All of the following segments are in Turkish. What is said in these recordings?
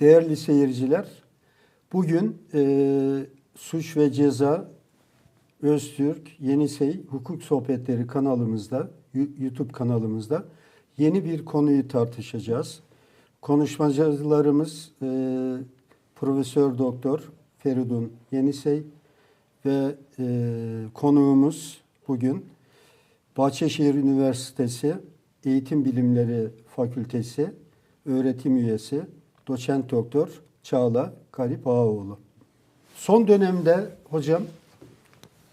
Değerli seyirciler, bugün e, Suç ve Ceza Öztürk Yenisey Hukuk Sohbetleri kanalımızda, YouTube kanalımızda yeni bir konuyu tartışacağız. Konuşmacılarımız e, Profesör Doktor Feridun Yenisey ve e, konuğumuz bugün Bahçeşehir Üniversitesi Eğitim Bilimleri Fakültesi öğretim üyesi doçent doktor Çağla Galip Ağaoğlu. Son dönemde hocam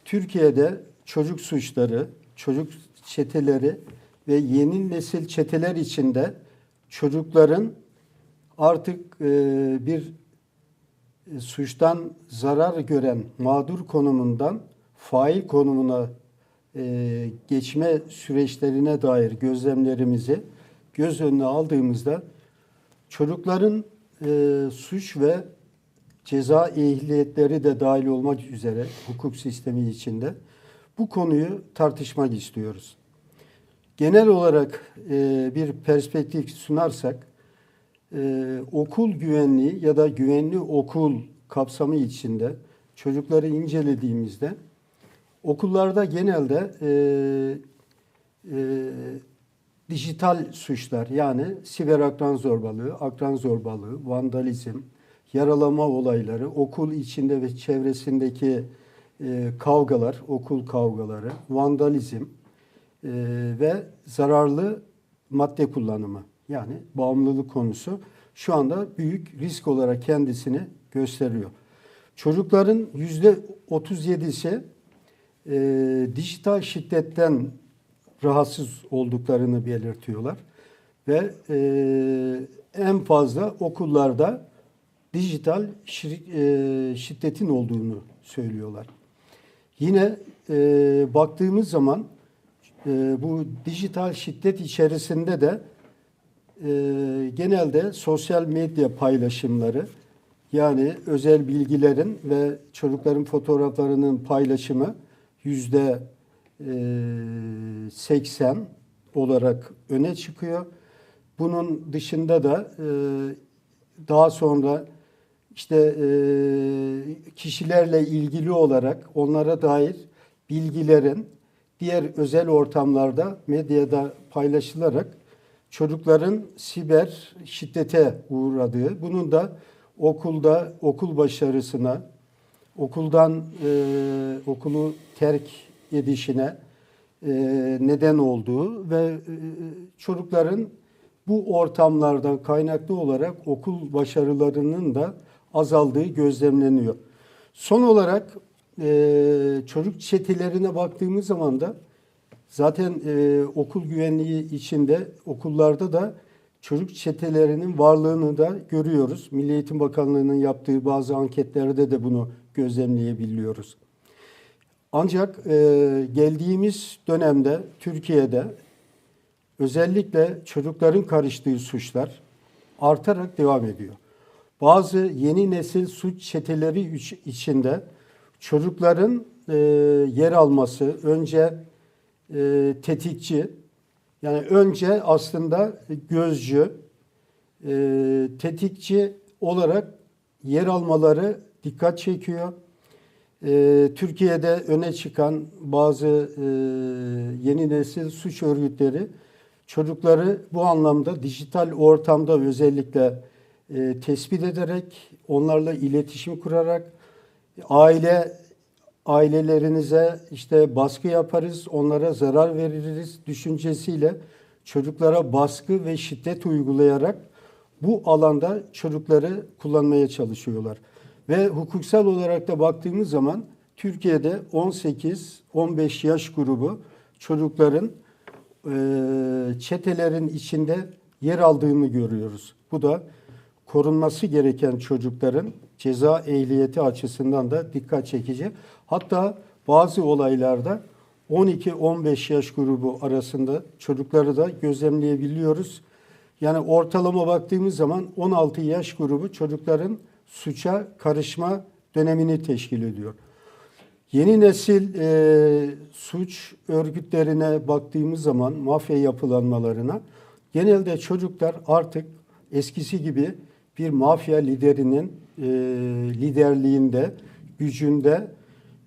Türkiye'de çocuk suçları, çocuk çeteleri ve yeni nesil çeteler içinde çocukların artık e, bir e, suçtan zarar gören mağdur konumundan fail konumuna e, geçme süreçlerine dair gözlemlerimizi göz önüne aldığımızda çocukların e, suç ve ceza ehliyetleri de dahil olmak üzere hukuk sistemi içinde bu konuyu tartışmak istiyoruz. Genel olarak e, bir perspektif sunarsak e, okul güvenliği ya da güvenli okul kapsamı içinde çocukları incelediğimizde okullarda genelde e, e, dijital suçlar yani siber akran zorbalığı, akran zorbalığı, vandalizm, yaralama olayları, okul içinde ve çevresindeki e, kavgalar, okul kavgaları, vandalizm e, ve zararlı madde kullanımı yani bağımlılık konusu şu anda büyük risk olarak kendisini gösteriyor. Çocukların yüzde 37'si e, dijital şiddetten rahatsız olduklarını belirtiyorlar ve e, en fazla okullarda dijital şir- e, şiddetin olduğunu söylüyorlar. Yine e, baktığımız zaman e, bu dijital şiddet içerisinde de e, genelde sosyal medya paylaşımları yani özel bilgilerin ve çocukların fotoğraflarının paylaşımı yüzde 80 olarak öne çıkıyor. Bunun dışında da e, daha sonra işte e, kişilerle ilgili olarak onlara dair bilgilerin diğer özel ortamlarda medyada paylaşılarak çocukların siber şiddete uğradığı, bunun da okulda okul başarısına, okuldan e, okulu terk edişine e, neden olduğu ve e, çocukların bu ortamlardan kaynaklı olarak okul başarılarının da azaldığı gözlemleniyor. Son olarak e, çocuk çetelerine baktığımız zaman da zaten okul güvenliği içinde okullarda da çocuk çetelerinin varlığını da görüyoruz. Milli Eğitim Bakanlığı'nın yaptığı bazı anketlerde de bunu gözlemleyebiliyoruz. Ancak e, geldiğimiz dönemde Türkiye'de özellikle çocukların karıştığı suçlar artarak devam ediyor. Bazı yeni nesil suç çeteleri iç- içinde çocukların e, yer alması önce e, tetikçi yani önce aslında gözcü e, tetikçi olarak yer almaları dikkat çekiyor. E, Türkiye'de öne çıkan bazı e, yeni nesil suç örgütleri çocukları bu anlamda dijital ortamda özellikle e, tespit ederek, onlarla iletişim kurarak, aile ailelerinize işte baskı yaparız, onlara zarar veririz düşüncesiyle çocuklara baskı ve şiddet uygulayarak bu alanda çocukları kullanmaya çalışıyorlar. Ve hukuksal olarak da baktığımız zaman Türkiye'de 18-15 yaş grubu çocukların e, çetelerin içinde yer aldığını görüyoruz. Bu da korunması gereken çocukların ceza ehliyeti açısından da dikkat çekici. Hatta bazı olaylarda 12-15 yaş grubu arasında çocukları da gözlemleyebiliyoruz. Yani ortalama baktığımız zaman 16 yaş grubu çocukların suça karışma dönemini teşkil ediyor. Yeni nesil e, suç örgütlerine baktığımız zaman mafya yapılanmalarına genelde çocuklar artık eskisi gibi bir mafya liderinin e, liderliğinde, gücünde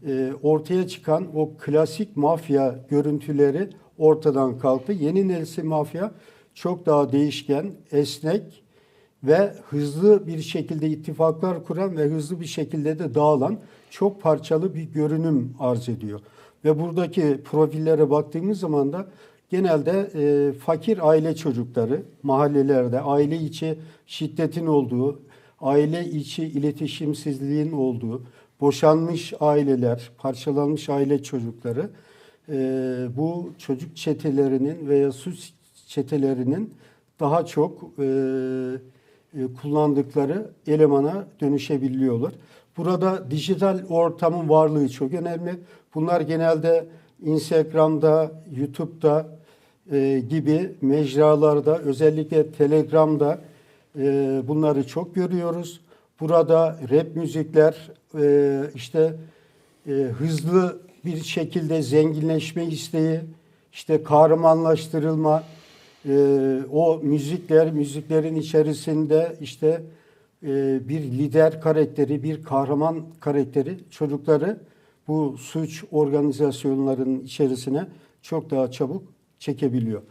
e, ortaya çıkan o klasik mafya görüntüleri ortadan kalktı. Yeni nesil mafya çok daha değişken, esnek ve hızlı bir şekilde ittifaklar kuran ve hızlı bir şekilde de dağılan çok parçalı bir görünüm arz ediyor. Ve buradaki profillere baktığımız zaman da genelde e, fakir aile çocukları mahallelerde aile içi şiddetin olduğu, aile içi iletişimsizliğin olduğu, boşanmış aileler, parçalanmış aile çocukları e, bu çocuk çetelerinin veya suç çetelerinin daha çok e, kullandıkları elemana dönüşebiliyorlar. Burada dijital ortamın varlığı çok önemli. Bunlar genelde Instagram'da, YouTube'da e, gibi mecralarda özellikle Telegram'da e, bunları çok görüyoruz. Burada rap müzikler e, işte e, hızlı bir şekilde zenginleşme isteği, işte kahramanlaştırılma, e, o müzikler, müziklerin içerisinde işte e, bir lider karakteri, bir kahraman karakteri çocukları bu suç organizasyonlarının içerisine çok daha çabuk çekebiliyor.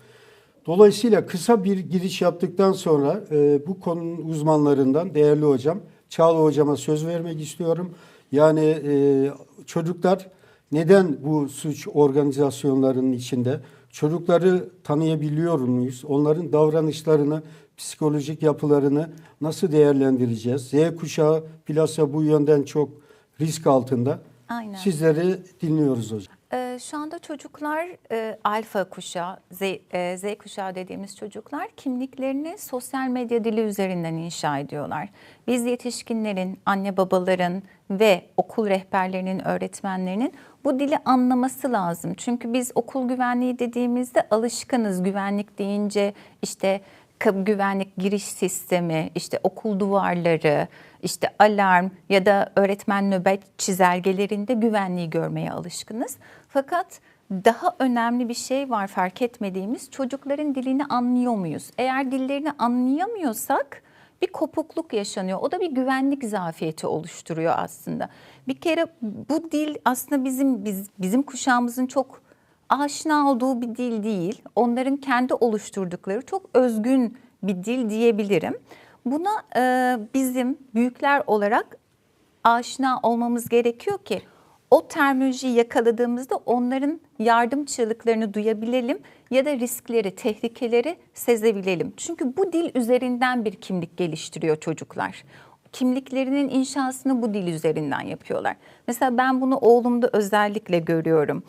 Dolayısıyla kısa bir giriş yaptıktan sonra e, bu konunun uzmanlarından değerli hocam Çağla hocama söz vermek istiyorum. Yani e, çocuklar neden bu suç organizasyonlarının içinde? Çocukları tanıyabiliyor muyuz? Onların davranışlarını, psikolojik yapılarını nasıl değerlendireceğiz? Z kuşağı bilhassa bu yönden çok risk altında. Aynen. Sizleri dinliyoruz hocam. Ee, şu anda çocuklar e, alfa kuşağı, Z, e, Z kuşağı dediğimiz çocuklar kimliklerini sosyal medya dili üzerinden inşa ediyorlar. Biz yetişkinlerin, anne babaların ve okul rehberlerinin, öğretmenlerinin bu dili anlaması lazım. Çünkü biz okul güvenliği dediğimizde alışkınız. Güvenlik deyince işte güvenlik giriş sistemi, işte okul duvarları, işte alarm ya da öğretmen nöbet çizelgelerinde güvenliği görmeye alışkınız. Fakat daha önemli bir şey var fark etmediğimiz çocukların dilini anlıyor muyuz? Eğer dillerini anlayamıyorsak bir kopukluk yaşanıyor. O da bir güvenlik zafiyeti oluşturuyor aslında. Bir kere bu dil aslında bizim biz, bizim kuşağımızın çok aşina olduğu bir dil değil. Onların kendi oluşturdukları çok özgün bir dil diyebilirim. Buna e, bizim büyükler olarak aşina olmamız gerekiyor ki o terminolojiyi yakaladığımızda onların yardım çığlıklarını duyabilelim ya da riskleri, tehlikeleri sezebilelim. Çünkü bu dil üzerinden bir kimlik geliştiriyor çocuklar. Kimliklerinin inşasını bu dil üzerinden yapıyorlar. Mesela ben bunu oğlumda özellikle görüyorum.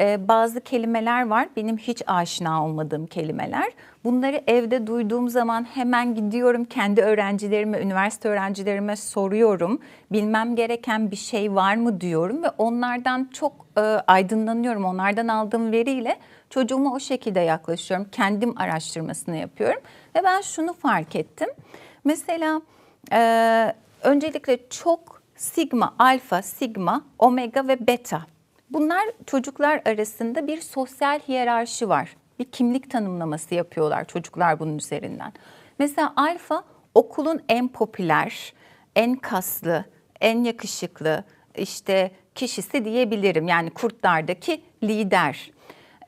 Ee, bazı kelimeler var benim hiç aşina olmadığım kelimeler. Bunları evde duyduğum zaman hemen gidiyorum kendi öğrencilerime, üniversite öğrencilerime soruyorum. Bilmem gereken bir şey var mı diyorum ve onlardan çok e, aydınlanıyorum. Onlardan aldığım veriyle çocuğuma o şekilde yaklaşıyorum. Kendim araştırmasını yapıyorum ve ben şunu fark ettim. Mesela e, öncelikle çok sigma, alfa, sigma, omega ve beta Bunlar çocuklar arasında bir sosyal hiyerarşi var. Bir kimlik tanımlaması yapıyorlar çocuklar bunun üzerinden. Mesela alfa okulun en popüler, en kaslı, en yakışıklı işte kişisi diyebilirim. Yani kurtlardaki lider.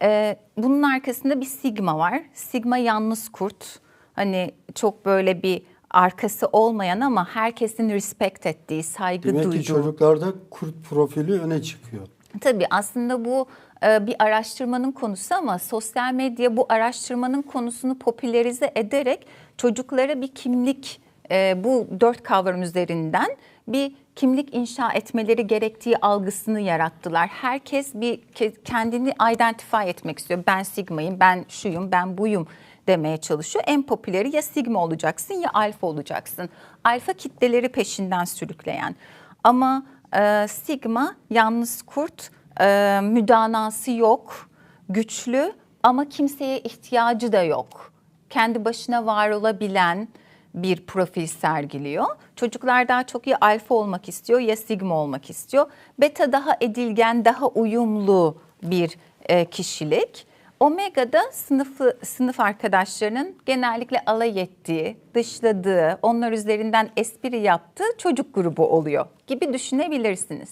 Ee, bunun arkasında bir sigma var. Sigma yalnız kurt. Hani çok böyle bir arkası olmayan ama herkesin respect ettiği, saygı Demek duyduğu. Demek ki çocuklarda kurt profili öne çıkıyor. Tabii aslında bu e, bir araştırmanın konusu ama sosyal medya bu araştırmanın konusunu popülerize ederek çocuklara bir kimlik e, bu dört kavram üzerinden bir kimlik inşa etmeleri gerektiği algısını yarattılar. Herkes bir kendini identify etmek istiyor. Ben sigmayım, ben şuyum, ben buyum demeye çalışıyor. En popüleri ya sigma olacaksın ya alfa olacaksın. Alfa kitleleri peşinden sürükleyen. Ama e, sigma yalnız kurt, e, müdanası yok, güçlü ama kimseye ihtiyacı da yok. Kendi başına var olabilen bir profil sergiliyor. Çocuklar daha çok ya alfa olmak istiyor ya sigma olmak istiyor. Beta daha edilgen, daha uyumlu bir e, kişilik. Omega'da sınıfı, sınıf arkadaşlarının genellikle alay ettiği, dışladığı, onlar üzerinden espri yaptığı çocuk grubu oluyor gibi düşünebilirsiniz.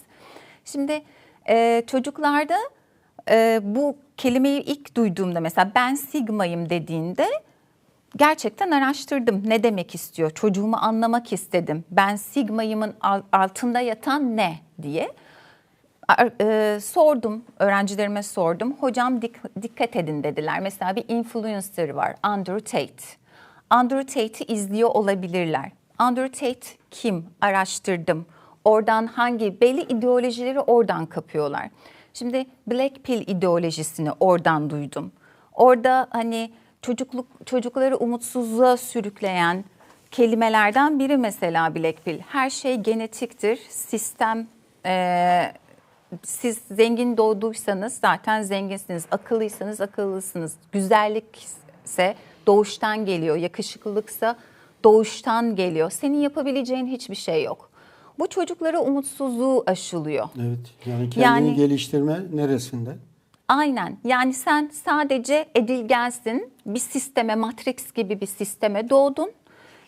Şimdi e, çocuklarda e, bu kelimeyi ilk duyduğumda mesela ben sigmayım dediğinde gerçekten araştırdım. Ne demek istiyor? Çocuğumu anlamak istedim. Ben sigmayımın al- altında yatan ne diye e, sordum öğrencilerime sordum. Hocam dik- dikkat edin dediler. Mesela bir influencer var Andrew Tate. Andrew Tate'i izliyor olabilirler. Andrew Tate kim? Araştırdım. Oradan hangi belli ideolojileri oradan kapıyorlar. Şimdi Black Pill ideolojisini oradan duydum. Orada hani çocukluk çocukları umutsuzluğa sürükleyen kelimelerden biri mesela Black Pill. Her şey genetiktir. Sistem e, siz zengin doğduysanız zaten zenginsiniz. Akıllıysanız akıllısınız. Güzellik ise doğuştan geliyor. Yakışıklılıksa doğuştan geliyor. Senin yapabileceğin hiçbir şey yok. Bu çocuklara umutsuzluğu aşılıyor. Evet. Yani kendini Yani- geliştirme neresinde? Aynen. Yani sen sadece edilgensin. Bir sisteme, Matrix gibi bir sisteme doğdun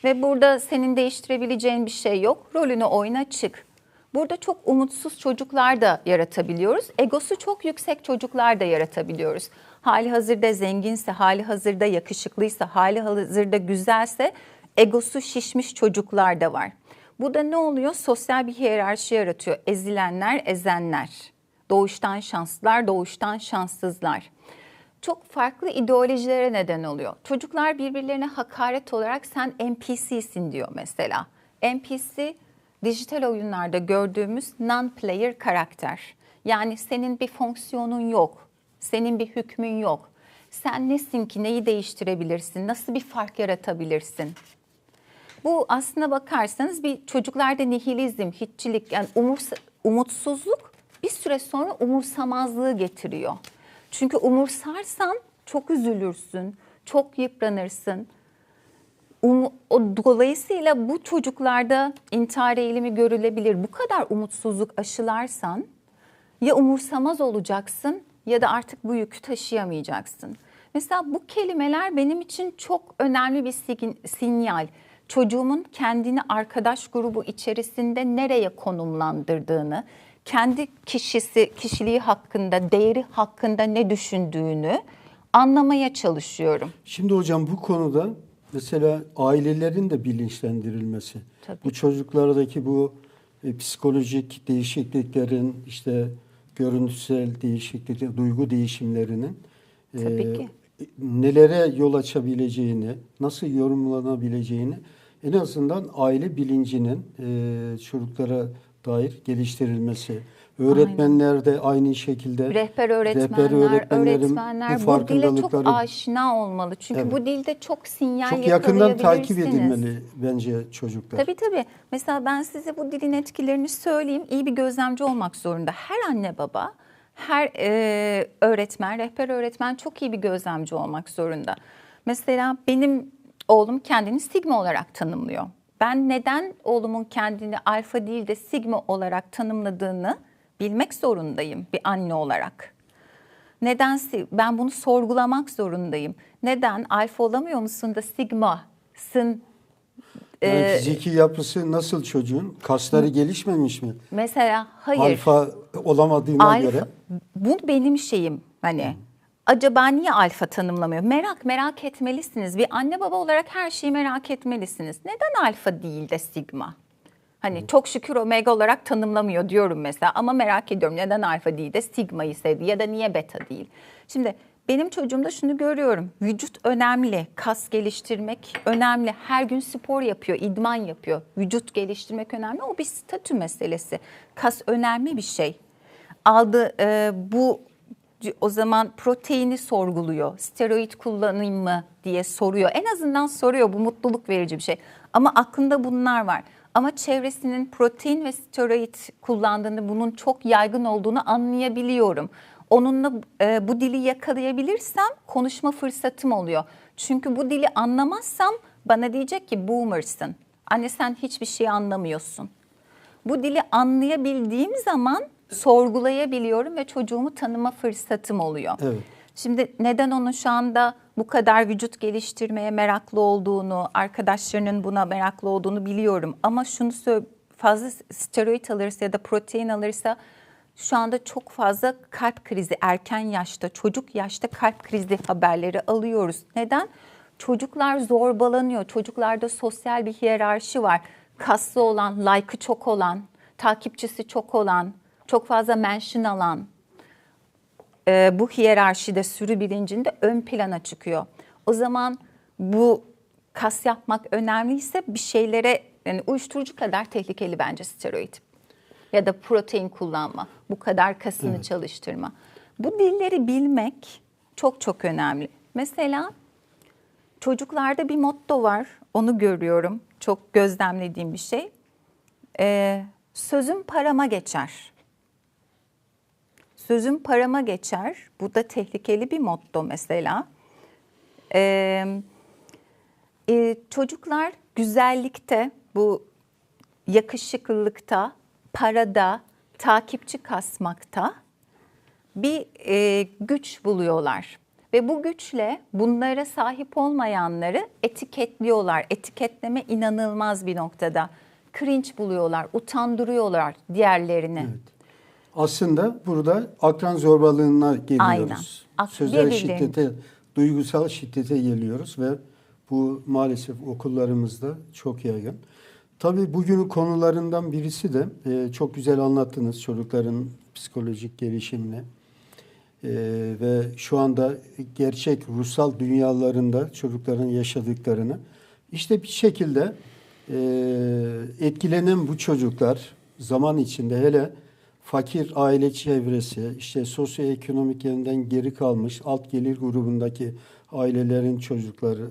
ve burada senin değiştirebileceğin bir şey yok. Rolünü oyna çık. Burada çok umutsuz çocuklar da yaratabiliyoruz. Egosu çok yüksek çocuklar da yaratabiliyoruz. Hali hazırda zenginse, hali hazırda yakışıklıysa, hali hazırda güzelse egosu şişmiş çocuklar da var. Bu da ne oluyor? Sosyal bir hiyerarşi yaratıyor. Ezilenler, ezenler. Doğuştan şanslılar, doğuştan şanssızlar. Çok farklı ideolojilere neden oluyor. Çocuklar birbirlerine hakaret olarak sen NPC'sin diyor mesela. NPC dijital oyunlarda gördüğümüz non-player karakter. Yani senin bir fonksiyonun yok, senin bir hükmün yok. Sen nesin ki neyi değiştirebilirsin, nasıl bir fark yaratabilirsin? Bu aslına bakarsanız bir çocuklarda nihilizm, hiççilik yani umursa, umutsuzluk bir süre sonra umursamazlığı getiriyor. Çünkü umursarsan çok üzülürsün, çok yıpranırsın. Um- o, dolayısıyla bu çocuklarda intihar eğilimi görülebilir. Bu kadar umutsuzluk aşılarsan ya umursamaz olacaksın ya da artık bu yükü taşıyamayacaksın. Mesela bu kelimeler benim için çok önemli bir sinyal. Çocuğumun kendini arkadaş grubu içerisinde nereye konumlandırdığını, kendi kişisi, kişiliği hakkında, değeri hakkında ne düşündüğünü anlamaya çalışıyorum. Şimdi hocam bu konuda mesela ailelerin de bilinçlendirilmesi. Tabii. Bu çocuklardaki bu e, psikolojik değişikliklerin işte görüntüsel değişiklikler, duygu değişimlerinin e, Tabii ki. nelere yol açabileceğini, nasıl yorumlanabileceğini en azından aile bilincinin e, çocuklara dair geliştirilmesi. Öğretmenler de aynı şekilde Rehber öğretmenler, rehber öğretmenler bu bu, dile çok aşina olmalı. Çünkü Evet. bu dilde çok sinyal çok yakından takip edilmeli bence çocuklar. Tabii tabii. Mesela ben size bu dilin etkilerini söyleyeyim. İyi bir gözlemci olmak zorunda. Her anne baba, her e, öğretmen, rehber öğretmen çok iyi bir gözlemci olmak zorunda. Mesela benim oğlum kendini sigma olarak tanımlıyor. Ben neden oğlumun kendini alfa değil de sigma olarak tanımladığını bilmek zorundayım bir anne olarak. Neden si- ben bunu sorgulamak zorundayım. Neden alfa olamıyor musun da sigmasın Yani Ee, fiziki yapısı nasıl çocuğun? Kasları gelişmemiş mi? Mesela hayır. Alfa olamadığına alfa, göre. Bu benim şeyim hani. Acaba niye alfa tanımlamıyor? Merak merak etmelisiniz. Bir anne baba olarak her şeyi merak etmelisiniz. Neden alfa değil de sigma? Hani çok şükür omega olarak tanımlamıyor diyorum mesela ama merak ediyorum neden alfa değil de sigmayı sevdi ya da niye beta değil. Şimdi benim çocuğumda şunu görüyorum. Vücut önemli, kas geliştirmek önemli. Her gün spor yapıyor, idman yapıyor. Vücut geliştirmek önemli. O bir statü meselesi. Kas önemli bir şey. Aldı e, bu o zaman proteini sorguluyor. Steroid kullanayım mı diye soruyor. En azından soruyor. Bu mutluluk verici bir şey. Ama aklında bunlar var. Ama çevresinin protein ve steroid kullandığını, bunun çok yaygın olduğunu anlayabiliyorum. Onunla e, bu dili yakalayabilirsem konuşma fırsatım oluyor. Çünkü bu dili anlamazsam bana diyecek ki boomer'sın. Anne sen hiçbir şey anlamıyorsun. Bu dili anlayabildiğim zaman sorgulayabiliyorum ve çocuğumu tanıma fırsatım oluyor. Evet. Şimdi neden onun şu anda bu kadar vücut geliştirmeye meraklı olduğunu, arkadaşlarının buna meraklı olduğunu biliyorum. Ama şunu sö- fazla steroid alırsa ya da protein alırsa şu anda çok fazla kalp krizi erken yaşta, çocuk yaşta kalp krizi haberleri alıyoruz. Neden? Çocuklar zorbalanıyor. Çocuklarda sosyal bir hiyerarşi var. Kaslı olan, like'ı çok olan, takipçisi çok olan, çok fazla mention alan, e, bu hiyerarşide sürü bilincinde ön plana çıkıyor. O zaman bu kas yapmak önemliyse bir şeylere yani uyuşturucu kadar tehlikeli bence steroid. Ya da protein kullanma. Bu kadar kasını çalıştırma. Bu dilleri bilmek çok çok önemli. Mesela çocuklarda bir motto var. Onu görüyorum. Çok gözlemlediğim bir şey. Ee, sözüm parama geçer. Sözüm parama geçer. Bu da tehlikeli bir motto mesela. Ee, e, çocuklar güzellikte, bu yakışıklılıkta, parada, takipçi kasmakta bir e, güç buluyorlar. Ve bu güçle bunlara sahip olmayanları etiketliyorlar. Etiketleme inanılmaz bir noktada. Cringe buluyorlar, utandırıyorlar diğerlerini. Aslında burada akran zorbalığına geliyoruz. Aynen. Ak- Sözel şiddete, duygusal şiddete geliyoruz ve bu maalesef okullarımızda çok yaygın. Tabii bugünün konularından birisi de e, çok güzel anlattınız çocukların psikolojik gelişimini. E, ve şu anda gerçek ruhsal dünyalarında çocukların yaşadıklarını işte bir şekilde e, etkilenen bu çocuklar zaman içinde hele fakir aile çevresi, işte sosyoekonomik yönden geri kalmış alt gelir grubundaki ailelerin çocukları,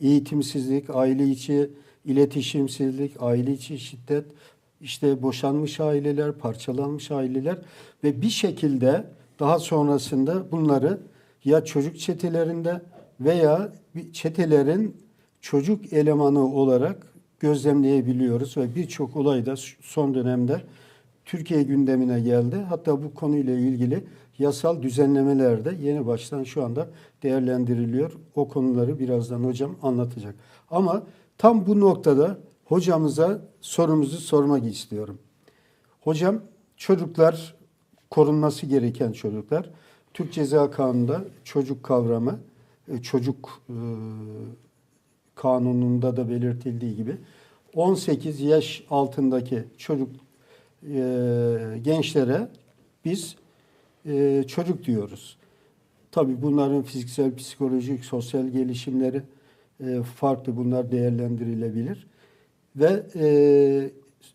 eğitimsizlik, aile içi iletişimsizlik, aile içi şiddet, işte boşanmış aileler, parçalanmış aileler ve bir şekilde daha sonrasında bunları ya çocuk çetelerinde veya çetelerin çocuk elemanı olarak gözlemleyebiliyoruz ve birçok olay da son dönemde Türkiye gündemine geldi. Hatta bu konuyla ilgili yasal düzenlemeler de yeni baştan şu anda değerlendiriliyor. O konuları birazdan hocam anlatacak. Ama tam bu noktada hocamıza sorumuzu sormak istiyorum. Hocam çocuklar korunması gereken çocuklar. Türk Ceza Kanunu'nda çocuk kavramı, e, çocuk e, kanununda da belirtildiği gibi 18 yaş altındaki çocuk e, gençlere biz e, çocuk diyoruz. Tabii bunların fiziksel, psikolojik, sosyal gelişimleri e, farklı. Bunlar değerlendirilebilir. Ve e,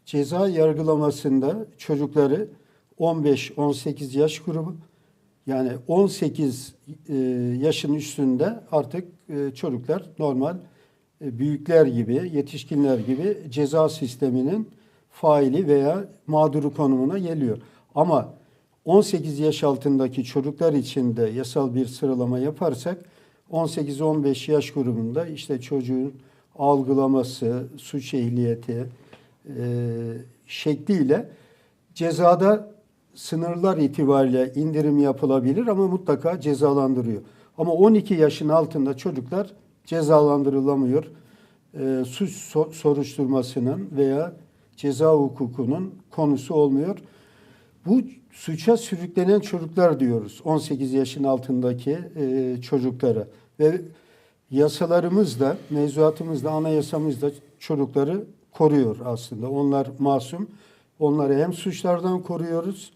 ceza yargılamasında çocukları 15-18 yaş grubu yani 18 e, yaşın üstünde artık e, çocuklar normal e, büyükler gibi, yetişkinler gibi ceza sisteminin faili veya mağduru konumuna geliyor. Ama 18 yaş altındaki çocuklar için de yasal bir sıralama yaparsak 18-15 yaş grubunda işte çocuğun algılaması, suç ehliyeti e, şekliyle cezada sınırlar itibariyle indirim yapılabilir ama mutlaka cezalandırıyor. Ama 12 yaşın altında çocuklar cezalandırılamıyor. E, suç so- soruşturmasının veya ceza hukukunun konusu olmuyor. Bu suça sürüklenen çocuklar diyoruz. 18 yaşın altındaki e, çocuklara ve yasalarımız da, mevzuatımız da, anayasamız da çocukları koruyor aslında. Onlar masum. Onları hem suçlardan koruyoruz,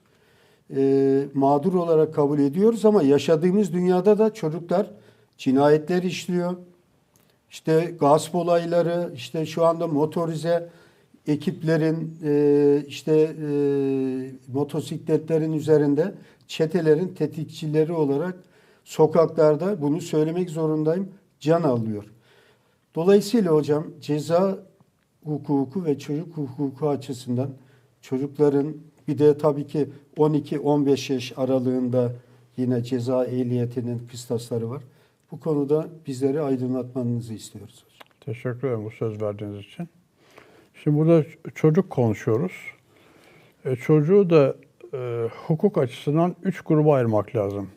e, mağdur olarak kabul ediyoruz ama yaşadığımız dünyada da çocuklar cinayetler işliyor. İşte gasp olayları, işte şu anda motorize ekiplerin e, işte e, motosikletlerin üzerinde çetelerin tetikçileri olarak sokaklarda bunu söylemek zorundayım can alıyor. Dolayısıyla hocam ceza hukuku ve çocuk hukuku açısından çocukların bir de tabii ki 12-15 yaş aralığında yine ceza ehliyetinin kıstasları var. Bu konuda bizleri aydınlatmanızı istiyoruz. Teşekkür ederim bu söz verdiğiniz için. Şimdi burada çocuk konuşuyoruz. E, çocuğu da e, hukuk açısından üç gruba ayırmak lazım.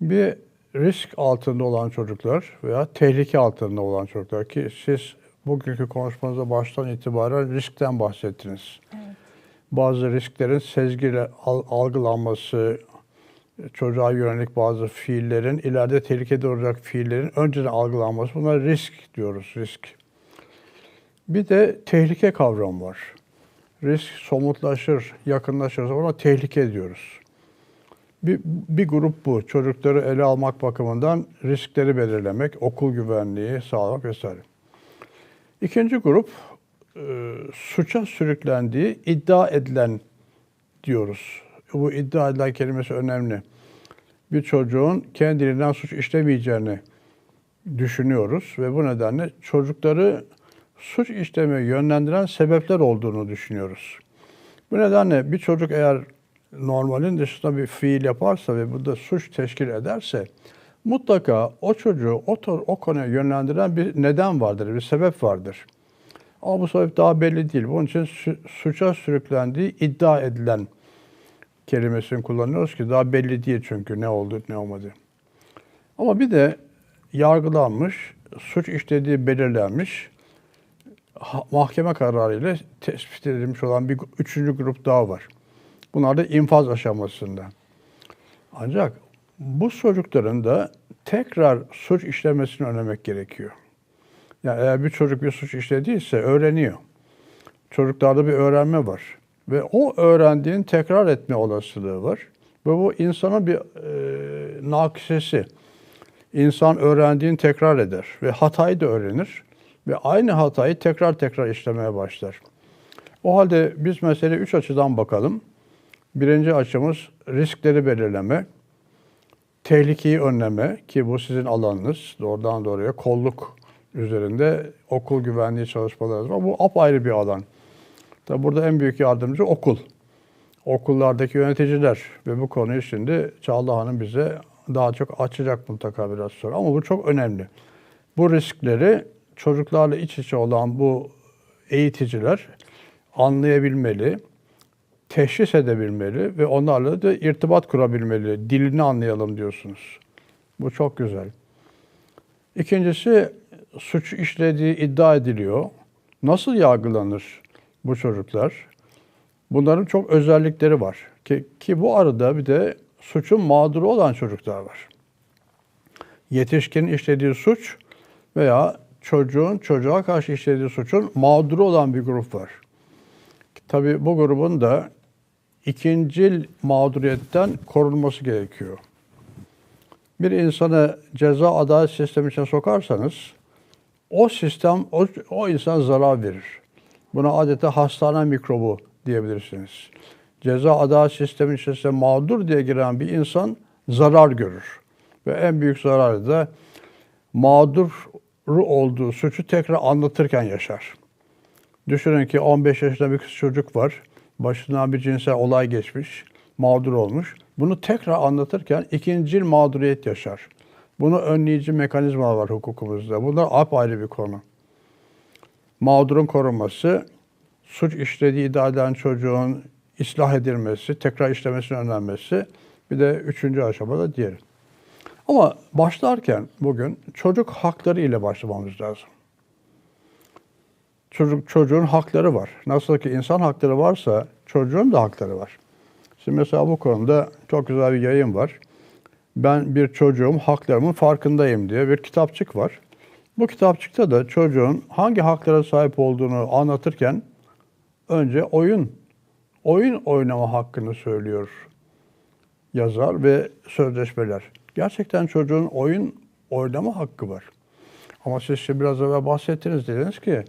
Bir risk altında olan çocuklar veya tehlike altında olan çocuklar ki siz bugünkü konuşmanızda baştan itibaren riskten bahsettiniz. Bazı risklerin sezgiyle al- algılanması, çocuğa yönelik bazı fiillerin ileride tehlikede olacak fiillerin önceden algılanması buna risk diyoruz risk. Bir de tehlike kavramı var. Risk somutlaşır, yakınlaşırsa ona tehlike diyoruz. Bir, bir grup bu. Çocukları ele almak bakımından riskleri belirlemek, okul güvenliği sağlamak vesaire. İkinci grup e, suça sürüklendiği iddia edilen diyoruz. Bu iddia edilen kelimesi önemli. Bir çocuğun kendiliğinden suç işlemeyeceğini düşünüyoruz ve bu nedenle çocukları suç işlemeye yönlendiren sebepler olduğunu düşünüyoruz. Bu nedenle bir çocuk eğer normalin dışında bir fiil yaparsa ve bu da suç teşkil ederse mutlaka o çocuğu o, o konuya yönlendiren bir neden vardır, bir sebep vardır. Ama bu sebep daha belli değil. Bunun için su- suça sürüklendiği iddia edilen kelimesini kullanıyoruz ki daha belli değil çünkü ne oldu ne olmadı. Ama bir de yargılanmış, suç işlediği belirlenmiş, mahkeme kararıyla tespit edilmiş olan bir üçüncü grup daha var. Bunlar da infaz aşamasında. Ancak bu çocukların da tekrar suç işlemesini önlemek gerekiyor. Yani eğer bir çocuk bir suç işlediyse öğreniyor. Çocuklarda bir öğrenme var. Ve o öğrendiğin tekrar etme olasılığı var. Ve bu insanın bir e, nakisesi. İnsan öğrendiğini tekrar eder ve hatayı da öğrenir ve aynı hatayı tekrar tekrar işlemeye başlar. O halde biz mesele üç açıdan bakalım. Birinci açımız riskleri belirleme, tehlikeyi önleme ki bu sizin alanınız doğrudan doğruya kolluk üzerinde okul güvenliği çalışmaları var. Bu apayrı bir alan. Tabi burada en büyük yardımcı okul. Okullardaki yöneticiler ve bu konuyu şimdi Çağla Hanım bize daha çok açacak mutlaka biraz sonra. Ama bu çok önemli. Bu riskleri çocuklarla iç içe olan bu eğiticiler anlayabilmeli, teşhis edebilmeli ve onlarla da irtibat kurabilmeli. Dilini anlayalım diyorsunuz. Bu çok güzel. İkincisi suç işlediği iddia ediliyor. Nasıl yargılanır bu çocuklar? Bunların çok özellikleri var. Ki, ki bu arada bir de suçun mağduru olan çocuklar var. Yetişkinin işlediği suç veya çocuğun çocuğa karşı işlediği suçun mağduru olan bir grup var. Tabii bu grubun da ikincil mağduriyetten korunması gerekiyor. Bir insanı ceza adalet sistemi içine sokarsanız o sistem o, o insan zarar verir. Buna adeta hastane mikrobu diyebilirsiniz. Ceza adalet sistemi içerisinde mağdur diye giren bir insan zarar görür. Ve en büyük zararı da mağdur olduğu suçu tekrar anlatırken yaşar. Düşünün ki 15 yaşında bir kız çocuk var. Başından bir cinsel olay geçmiş, mağdur olmuş. Bunu tekrar anlatırken ikincil mağduriyet yaşar. Bunu önleyici mekanizma var hukukumuzda. Bunlar apayrı bir konu. Mağdurun korunması, suç işlediği iddia eden çocuğun ıslah edilmesi, tekrar işlemesinin önlenmesi, bir de üçüncü aşamada diğeri. Ama başlarken bugün çocuk hakları ile başlamamız lazım. Çocuk çocuğun hakları var. Nasıl ki insan hakları varsa çocuğun da hakları var. Şimdi mesela bu konuda çok güzel bir yayın var. Ben bir çocuğum haklarımın farkındayım diye bir kitapçık var. Bu kitapçıkta da çocuğun hangi haklara sahip olduğunu anlatırken önce oyun, oyun oynama hakkını söylüyor yazar ve sözleşmeler. Gerçekten çocuğun oyun oynama hakkı var. Ama siz şimdi biraz evvel bahsettiniz dediniz ki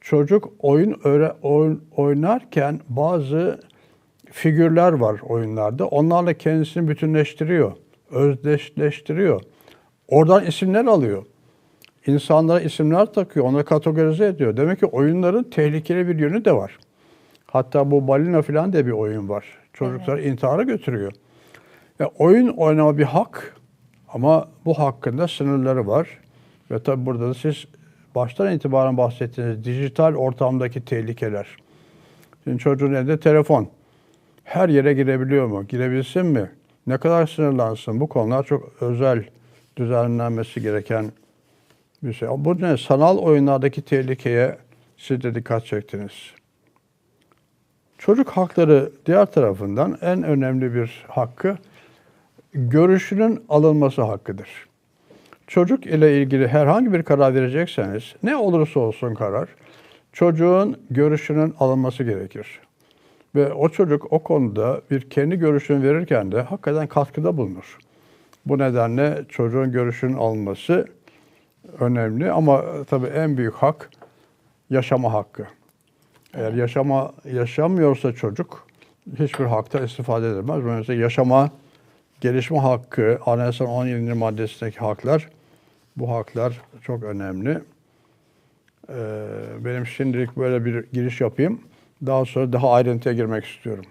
çocuk oyun öğre, oyun oynarken bazı figürler var oyunlarda. Onlarla kendisini bütünleştiriyor, özdeşleştiriyor. Oradan isimler alıyor. İnsanlara isimler takıyor, onları kategorize ediyor. Demek ki oyunların tehlikeli bir yönü de var. Hatta bu balina falan diye bir oyun var. Çocuklar evet. intihara götürüyor. Ya oyun oynama bir hak ama bu hakkında sınırları var. Ve tabi burada da siz baştan itibaren bahsettiğiniz dijital ortamdaki tehlikeler. Şimdi çocuğun elinde telefon. Her yere girebiliyor mu? Girebilsin mi? ne kadar sınırlansın bu konular çok özel düzenlenmesi gereken bir şey. Bu ne? Sanal oyunlardaki tehlikeye siz de dikkat çektiniz. Çocuk hakları diğer tarafından en önemli bir hakkı görüşünün alınması hakkıdır. Çocuk ile ilgili herhangi bir karar verecekseniz ne olursa olsun karar çocuğun görüşünün alınması gerekir. Ve o çocuk o konuda bir kendi görüşünü verirken de hakikaten katkıda bulunur. Bu nedenle çocuğun görüşünün alınması önemli ama tabii en büyük hak yaşama hakkı. Eğer yaşama yaşamıyorsa çocuk hiçbir hakta istifade edilmez. Böylece yaşama, gelişme hakkı, Anayasanın 17. maddesindeki haklar, bu haklar çok önemli. Ee, benim şimdilik böyle bir giriş yapayım. Daha sonra daha ayrıntıya girmek istiyorum.